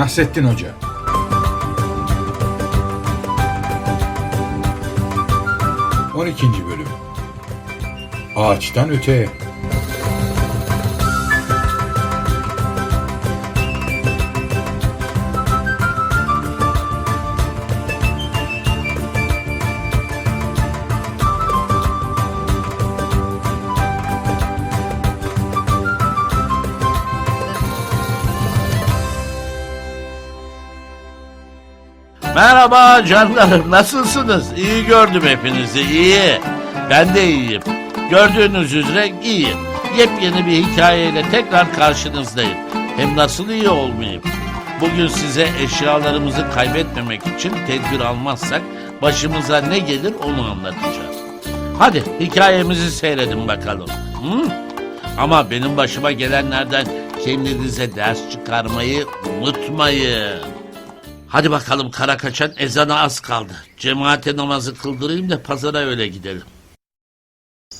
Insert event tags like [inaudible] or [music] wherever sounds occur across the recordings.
Nasrettin Hoca. On ikinci bölüm. Ağaçtan öteye. Merhaba canlarım nasılsınız? İyi gördüm hepinizi iyi. Ben de iyiyim. Gördüğünüz üzere iyiyim. Yepyeni bir hikayeyle tekrar karşınızdayım. Hem nasıl iyi olmayayım? Bugün size eşyalarımızı kaybetmemek için tedbir almazsak başımıza ne gelir onu anlatacağım. Hadi hikayemizi seyredin bakalım. Hı? Ama benim başıma gelenlerden kendinize ders çıkarmayı unutmayın. Hadi bakalım kara kaçan ezana az kaldı. Cemaate namazı kıldırayım da pazara öyle gidelim.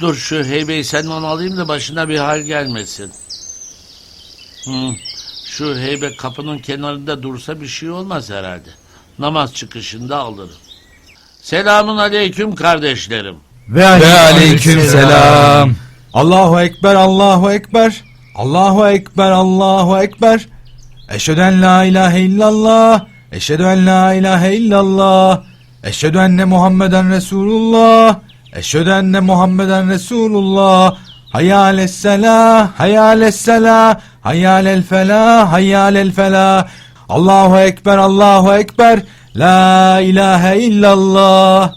Dur şu heybeyi senden alayım da başına bir hal gelmesin. Hı, şu heybe kapının kenarında dursa bir şey olmaz herhalde. Namaz çıkışında alırım. Selamun aleyküm kardeşlerim. Ve aleyküm selam. Allahu Ekber, Allahu Ekber. Allahu Ekber, Allahu Ekber. Eşhedü en la ilahe illallah. Eşhedü en la ilahe illallah. Eşhedü enne Muhammeden Resulullah. Eşhedü enne Muhammeden Resulullah. Hayal selah, hayal selah, hayal felah, hayal felah. Allahu Ekber, Allahu Ekber. La ilahe illallah.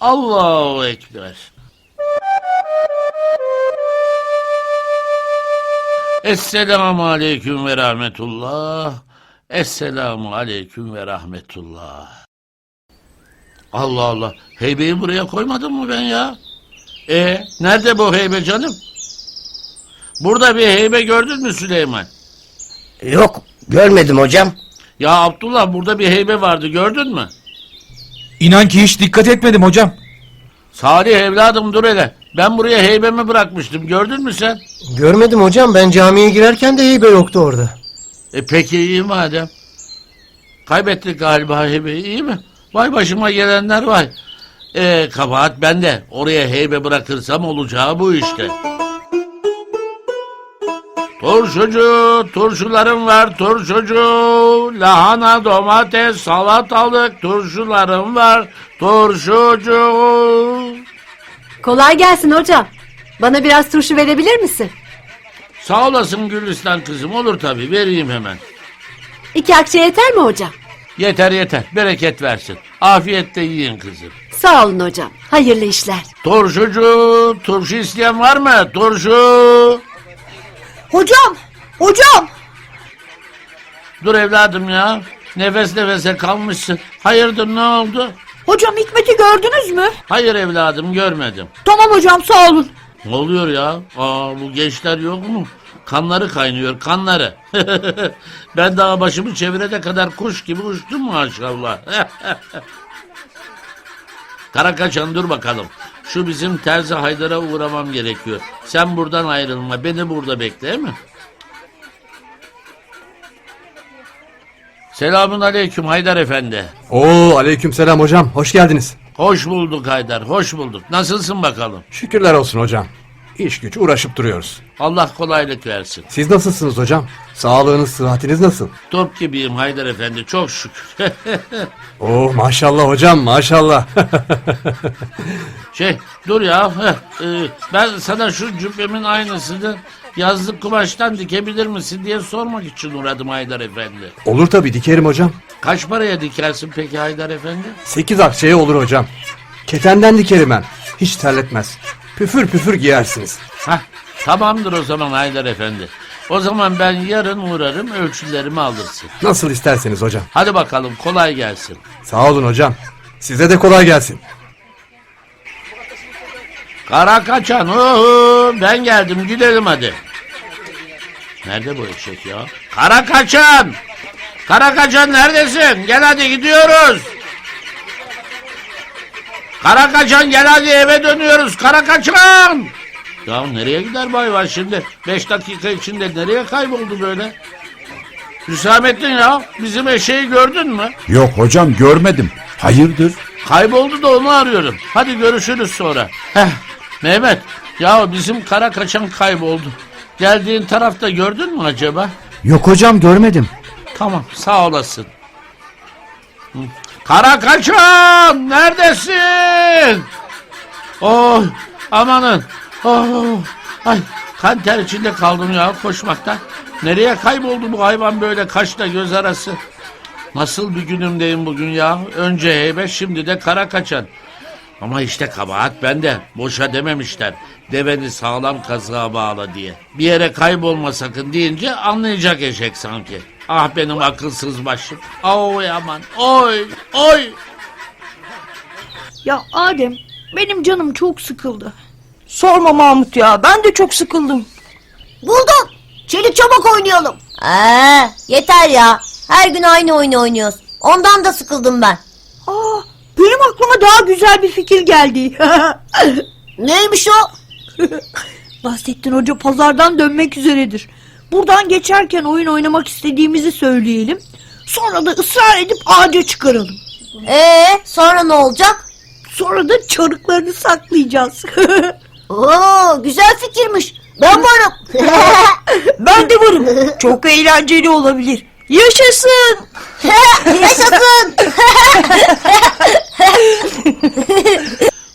Allahu Ekber. Esselamu Aleyküm ve Rahmetullah. Esselamu Aleyküm ve Rahmetullah. Allah Allah. Heybeyi buraya koymadım mı ben ya? E nerede bu heybe canım? Burada bir heybe gördün mü Süleyman? Yok görmedim hocam. Ya Abdullah burada bir heybe vardı gördün mü? İnan ki hiç dikkat etmedim hocam. Salih evladım dur hele. Ben buraya heybemi bırakmıştım gördün mü sen? Görmedim hocam ben camiye girerken de heybe yoktu orada. E peki iyi madem. Kaybettik galiba heybeyi iyi mi? Vay başıma gelenler vay. E kabahat bende. Oraya heybe bırakırsam olacağı bu işte. Turşucu, turşularım var turşucu. Lahana, domates, salatalık, turşularım var turşucu. Kolay gelsin hocam. Bana biraz turşu verebilir misin? Sağ olasın Gülistan kızım olur tabii vereyim hemen. İki akçe yeter mi hocam? Yeter yeter bereket versin. Afiyetle yiyin kızım. Sağ olun hocam. Hayırlı işler. Turşucu, turşu isteyen var mı? Turşu. Hocam, hocam. Dur evladım ya. Nefes nefese kalmışsın. Hayırdır ne oldu? Hocam Hikmet'i gördünüz mü? Hayır evladım görmedim. Tamam hocam sağ olun. Ne oluyor ya? Aa bu gençler yok mu? Kanları kaynıyor kanları. [laughs] ben daha başımı çevirene kadar kuş gibi uçtum maşallah. [laughs] Karakaçan dur bakalım. Şu bizim terzi Haydar'a uğramam gerekiyor. Sen buradan ayrılma. Beni burada bekle değil mi? Selamun aleyküm Haydar Efendi. Oo aleykümselam hocam. Hoş geldiniz. Hoş bulduk Haydar, hoş bulduk. Nasılsın bakalım? Şükürler olsun hocam. İş güç uğraşıp duruyoruz. Allah kolaylık versin. Siz nasılsınız hocam? Sağlığınız, sıhhatiniz nasıl? Top gibiyim Haydar Efendi, çok şükür. [laughs] Oo maşallah hocam maşallah. [laughs] şey, dur ya. heh, e, ben sana şu cübbemin aynısını yazlık kumaştan dikebilir misin diye sormak için uğradım Haydar Efendi. olur tabii dikerim hocam. Kaç paraya dikersin peki Haydar Efendi? Sekiz akçeye olur hocam. Ketenden dikerim ben. Hiç terletmez. Püfür püfür giyersiniz. Hah, tamamdır o zaman Haydar Efendi. O zaman ben yarın uğrarım, ölçülerimi alırsın. Nasıl isterseniz hocam. Hadi bakalım, kolay gelsin. Sağ olun hocam. Size de kolay gelsin. Kara kaçan, uhu, ben geldim, gidelim hadi. Nerede bu eşek ya? Kara kaçan! Kara kaçan neredesin? Gel hadi gidiyoruz. Kara kaçan gel hadi eve dönüyoruz. Kara kaçan! Ya nereye gider bu hayvan şimdi? Beş dakika içinde nereye kayboldu böyle? Hüsamettin ya bizim eşeği gördün mü? Yok hocam görmedim. Hayırdır? Kayboldu da onu arıyorum. Hadi görüşürüz sonra. Heh, Mehmet ya bizim kara kaçan kayboldu. Geldiğin tarafta gördün mü acaba? Yok hocam görmedim. Tamam sağ olasın. Hı. Kara kaçan neredesin? Oh amanın. Oh, ay kan ter içinde kaldım ya koşmaktan. Nereye kayboldu bu hayvan böyle kaşla göz arası? Nasıl bir günümdeyim bugün ya? Önce heybet şimdi de kara kaçan. Ama işte kabahat bende. Boşa dememişler. Deveni sağlam kazığa bağla diye. Bir yere kaybolma sakın deyince anlayacak eşek sanki. Ah benim akılsız başım. Oy aman. Oy. Oy. Ya Adem benim canım çok sıkıldı. Sorma Mahmut ya ben de çok sıkıldım. Buldum. Çelik çabuk oynayalım. Ee, yeter ya. Her gün aynı oyunu oynuyoruz. Ondan da sıkıldım ben. Aa, benim aklıma daha güzel bir fikir geldi. [laughs] Neymiş o? Nasrettin Hoca pazardan dönmek üzeredir. Buradan geçerken oyun oynamak istediğimizi söyleyelim. Sonra da ısrar edip ağaca çıkaralım. Ee, sonra ne olacak? Sonra da çarıklarını saklayacağız. [laughs] Oo, güzel fikirmiş. Ben varım. [laughs] ben de varım. Çok eğlenceli olabilir. Yaşasın. [laughs] Yaşasın.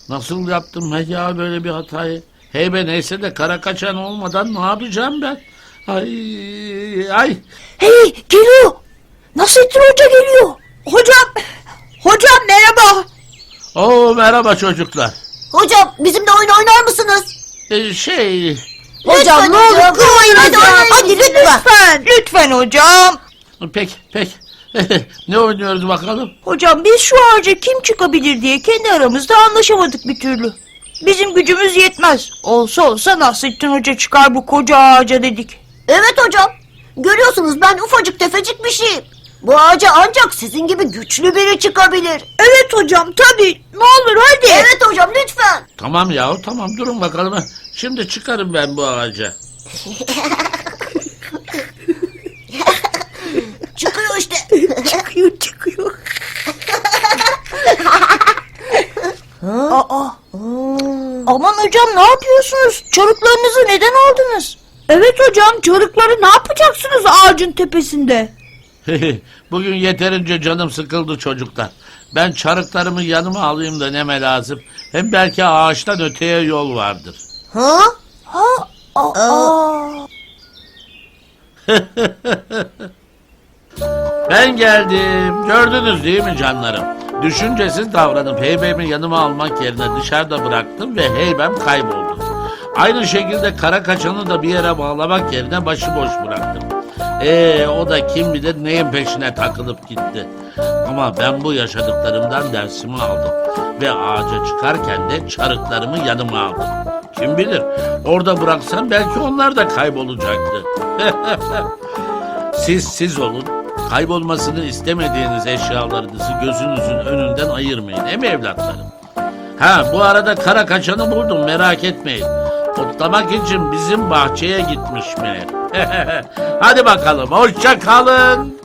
Nasıl yaptım ya böyle bir hatayı? Hey be neyse de kara kaçan olmadan ne yapacağım ben? Ay ay. Hey geliyor. Nasrettin Hoca geliyor. Hocam. Hocam merhaba. Oo merhaba çocuklar. Hocam bizimle oyun oynar mısınız? Ee, şey Hocam ne olur kırmayın Hadi, bizi. Hadi lütfen. Lütfen. Lütfen hocam. pek pek. [laughs] ne oynuyoruz bakalım? Hocam biz şu ağaca kim çıkabilir diye kendi aramızda anlaşamadık bir türlü. Bizim gücümüz yetmez. Olsa olsa Nasrettin Hoca çıkar bu koca ağaca dedik. Evet hocam. Görüyorsunuz ben ufacık tefecik bir şeyim. Bu ağaca ancak sizin gibi güçlü biri çıkabilir. Evet hocam tabii. Ne olur hadi. Evet hocam lütfen. Tamam ya tamam durun bakalım. Şimdi çıkarım ben bu ağaca. [laughs] Çıkıyor işte. Çıkıyor çıkıyor. [laughs] Aa. Aman hocam ne yapıyorsunuz? Çarıklarınızı neden aldınız? Evet hocam çarıkları ne yapacaksınız ağacın tepesinde? [laughs] Bugün yeterince canım sıkıldı çocuklar. Ben çarıklarımı yanıma alayım da neme lazım. Hem belki ağaçtan öteye yol vardır. Ha? Ha? Aa. [laughs] Ben geldim. Gördünüz değil mi canlarım? Düşüncesiz davranıp heybemi yanıma almak yerine dışarıda bıraktım ve heybem kayboldu. Aynı şekilde kara kaçanı da bir yere bağlamak yerine başıboş bıraktım. Ee, o da kim bilir neyin peşine takılıp gitti. Ama ben bu yaşadıklarımdan dersimi aldım. Ve ağaca çıkarken de çarıklarımı yanıma aldım. Kim bilir orada bıraksam belki onlar da kaybolacaktı. [laughs] Siz siz olun. Kaybolmasını istemediğiniz eşyalarınızı gözünüzün önünden ayırmayın. Değil mi evlatlarım? Ha bu arada kara kaçanı buldum merak etmeyin. Otlamak için bizim bahçeye gitmiş meğer. [laughs] Hadi bakalım hoşça kalın.